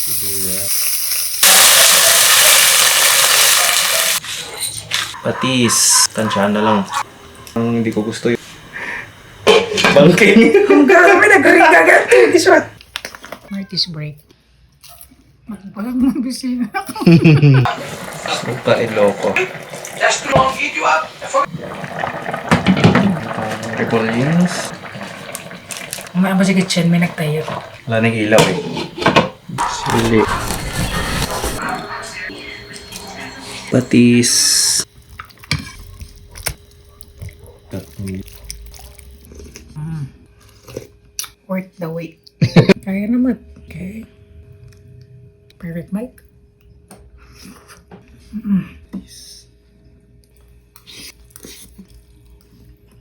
sibuyas. Patis. Tansyahan na lang. Ang hindi ko gusto yung bangking. Ang kami nag-ring agad. This one. Martis break. Magbalag ng bisina ako. Suka Iloko. That's too long video up. Rebullings. Umaya ba sa kitchen? May nagtayo. Wala nang ilaw eh. Mali. Patis. Mm. Worth the wait. Kaya naman. Okay. Perfect mic. Mm -mm.